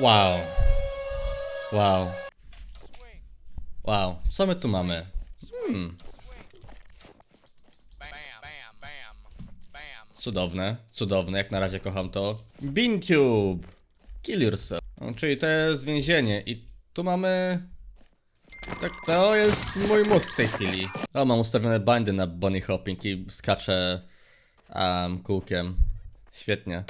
Wow. Wow. Wow. Co my tu mamy? Hmm. Cudowne, cudowne, jak na razie kocham to. Beantube! Kill yourself. No, czyli to jest więzienie i tu mamy... Tak, to jest mój mózg w tej chwili. O, mam ustawione bindy na bunny hopping i skaczę um, kółkiem. Świetnie.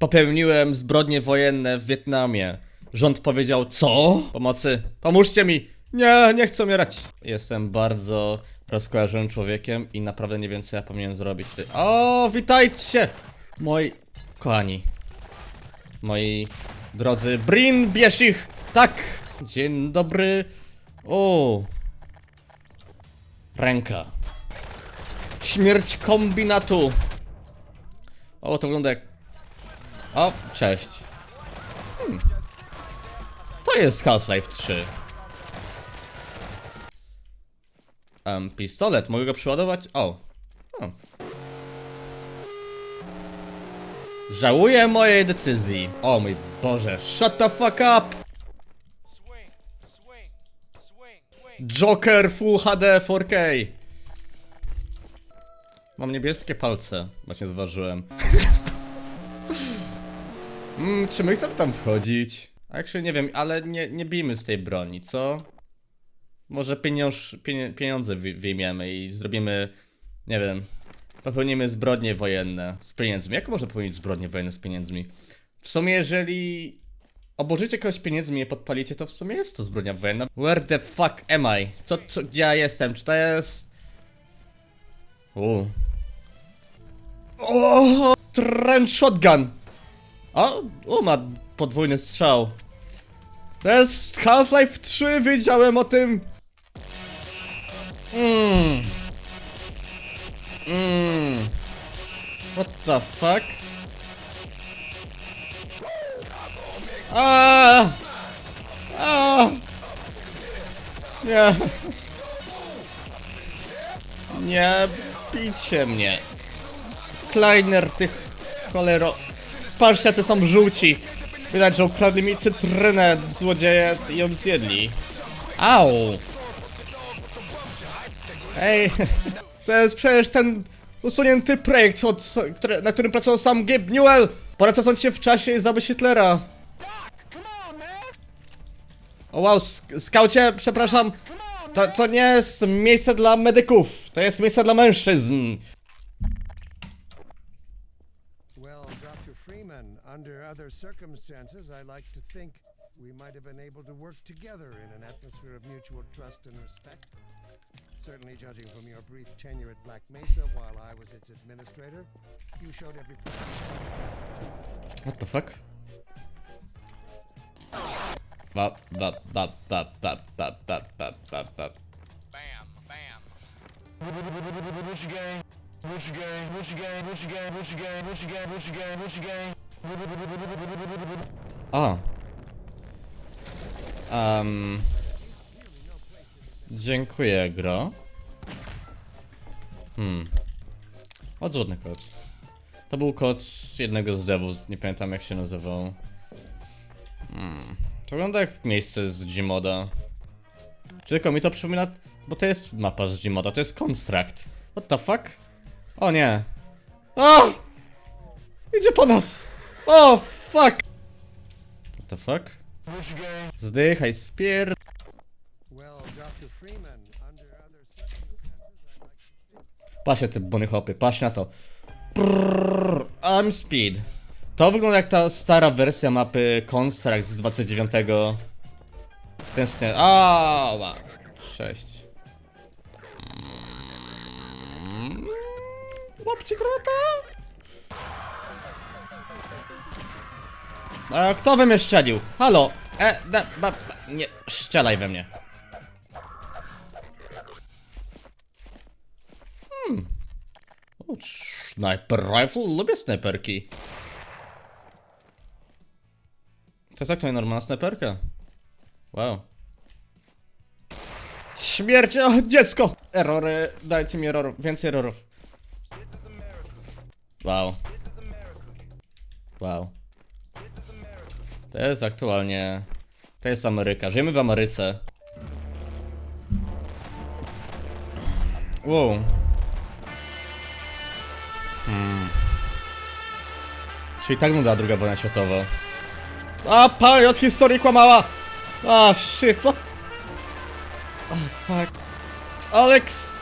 Popełniłem zbrodnie wojenne w Wietnamie. Rząd powiedział, co? Pomocy, pomóżcie mi! Nie, nie chcę umierać. Jestem bardzo rozkojarzonym człowiekiem i naprawdę nie wiem, co ja powinienem zrobić. O, witajcie! Moi kochani. Moi drodzy, Brin, bierz ich! Tak! Dzień dobry. O! Ręka. Śmierć kombinatu. O, to wygląda jak... O, cześć. Hmm. To jest Half-Life 3. Um, pistolet, mogę go przeładować? O. o. Żałuję mojej decyzji. O mój Boże, shut the fuck up! Joker Full HD 4K. Mam niebieskie palce, właśnie zważyłem. mm, czy my chcemy tam wchodzić? Actually nie wiem, ale nie, nie bijmy z tej broni, co? Może pieniąż, pieniądze wy- wyjmiemy i zrobimy, nie wiem, popełnimy zbrodnie wojenne z pieniędzmi. Jak można popełnić zbrodnie wojenne z pieniędzmi? W sumie jeżeli oburzycie kogoś pieniędzmi i podpalicie, to w sumie jest to zbrodnia wojenna. Where the fuck am I? Co, co, gdzie ja jestem? Czy to jest... U. O, trench shotgun! O, o, ma podwójny strzał. To jest Half-Life 3, wiedziałem o tym! Mmm. Mmm. What the fuck? A! A! Nie. Nie bijcie mnie. Kleiner tych cholero. Patrzcie, jacy są żółci. Widać, że ukradli mi cytrynę złodzieje i ją zjedli. Au! Ej, to jest przecież ten usunięty projekt, od, który, na którym pracował sam Gib Newell. Pora cofnąć się w czasie i zabić Hitlera. O wow, sk- skaucie, przepraszam. To, to nie jest miejsce dla medyków. To jest miejsce dla mężczyzn. Under other circumstances, I like to think we might have been able to work together in an atmosphere of mutual trust and respect. Certainly, judging from your brief tenure at Black Mesa while I was its administrator, you showed every. What the fuck? Ba, ba, ba, ba, ba, ba, ba, ba, ba, ba. Bam, bam. What you gang? What you gang? What you gang? What you gang? What you gang? What you gang? What you gang? What you gang? A. Um. Dziękuję, gro. Hmm. Odzwodny kod. To był kod z jednego z devów, nie pamiętam jak się nazywał. Hmm. To wygląda jak miejsce z Gmoda. Tylko mi to przypomina? Bo to jest mapa z Gmoda, to jest Construct. What the fuck? O nie. O! Idzie po nas! O, fuck! What the fuck? Zdychaj, spier... Think. Patrzcie te bony hopy, patrz na to. I'm speed. To wygląda jak ta stara wersja mapy Construct z 29. Ten sen. A, wow. 6. Mm. Łapcie grota. A kto we mnie szczelił? Halo? E, da, ba, nie, strzelaj we mnie. O, Sniper rifle? Lubię snajperki. To jest jak to normalna snajperka. Wow. Śmierć! O, dziecko! Erory, dajcie mi errorów, więcej errorów. Wow. Wow. To jest aktualnie... To jest Ameryka. Żyjemy w Ameryce. Wow. Hmm. Czyli tak wygląda druga wojna światowa. A, panie od historii kłamała! A, shit, what? Oh, fuck. Alex!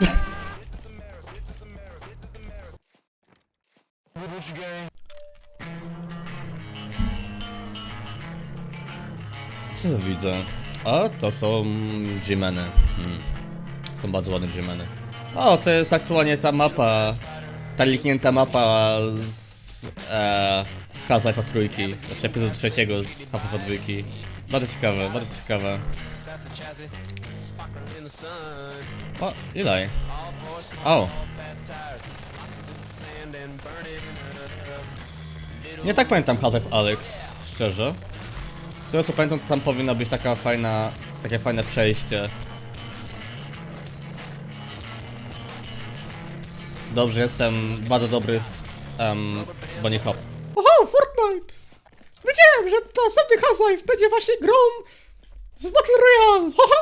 Gang. Co tu widzę? O, to są G-meny. Hmm. Są bardzo ładne G-meny. O, to jest aktualnie ta mapa, ta liknięta mapa z e, Half-Life'a trójki, znaczy epizodu trzeciego z Half-Life'a dwójki. Bardzo ciekawe, bardzo ciekawe. O, Eli. O. Nie tak pamiętam Half-Life Alex, szczerze. Z tego co pamiętam, tam powinna być taka fajna, takie fajne przejście. Dobrze, jestem bardzo dobry w um, Hop. Oho, Fortnite! Wiedziałem, że to następny Half-Life będzie właśnie grą z Battle Royale! Haha!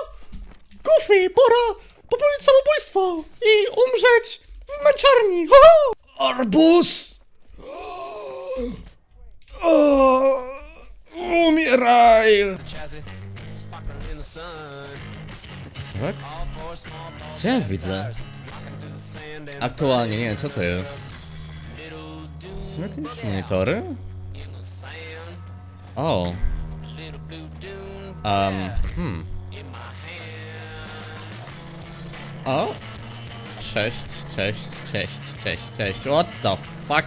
Goofy, pora popełnić samobójstwo i umrzeć w męczarni! Haha! Arbus! O, umieraj! Tak? Co ja widzę? Aktualnie nie wiem co to jest. Są jakieś monitory? O. Um, hmm. O. Cześć, cześć, cześć, cześć, cześć. What the fuck?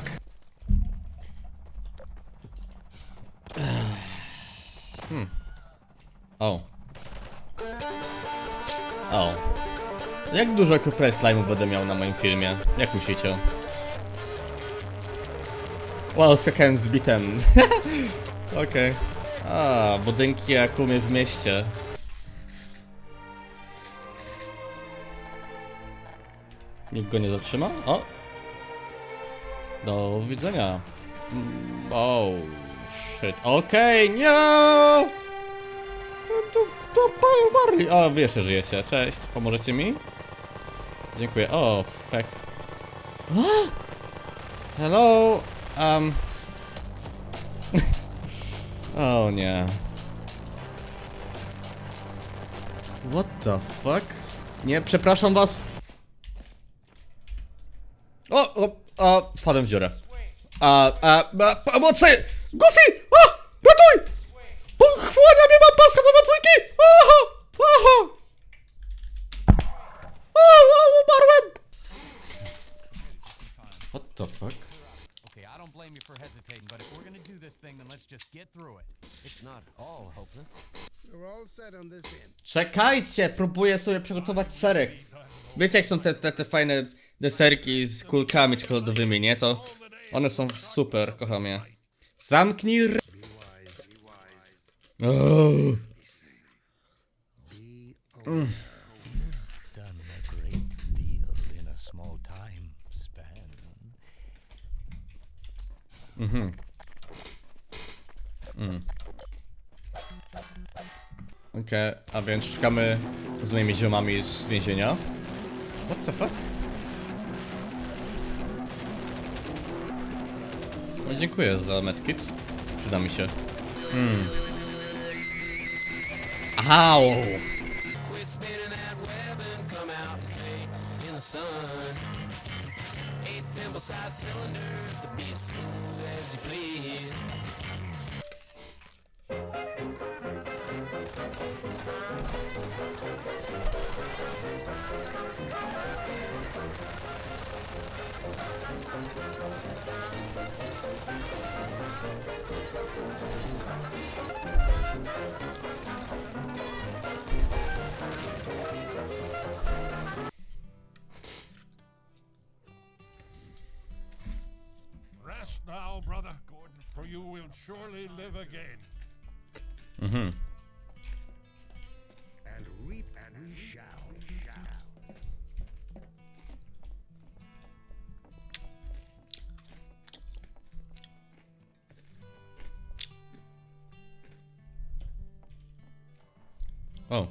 Hmm. O. O. Jak dużo copyright claimu będę miał na moim filmie? Jak myślicie? Wow, skakałem z bitem. Okej. A, budynki jak umie w mieście. Nikt go nie zatrzyma? O! Do widzenia. Oh, shit. Okej, nie! No To, to umarli. O, wy jeszcze żyjecie. Cześć, pomożecie mi? Dziękuję. O, fuck. Hello, um... o nie. What the fuck? Nie, przepraszam was. O, o, o, wpadłem w dziurę. A, a, a, pomocy! Goofy! A, ratuj! Pochłania mnie ma paska do dwójki! Aha! Aha! O, o, umarłem! What the fuck? Okay, I don't blame you for hesitating, but if we're gonna do this thing, then let's just get through it. It's not all hopeless. Czekajcie, próbuję sobie przygotować serek. Wiecie jak są te, te, te fajne deserki z kulkami czekoladowymi, nie? To one są super, kocham je. Zamknij r... Oh. A great deal in a. Okej, więc szukamy z moimi ziomami z więzienia. What the fuck? No dziękuję za medkit. Przyda mi się. Hmm. Au! Rest now, brother Gordon, for you will surely live again. Mhm. O,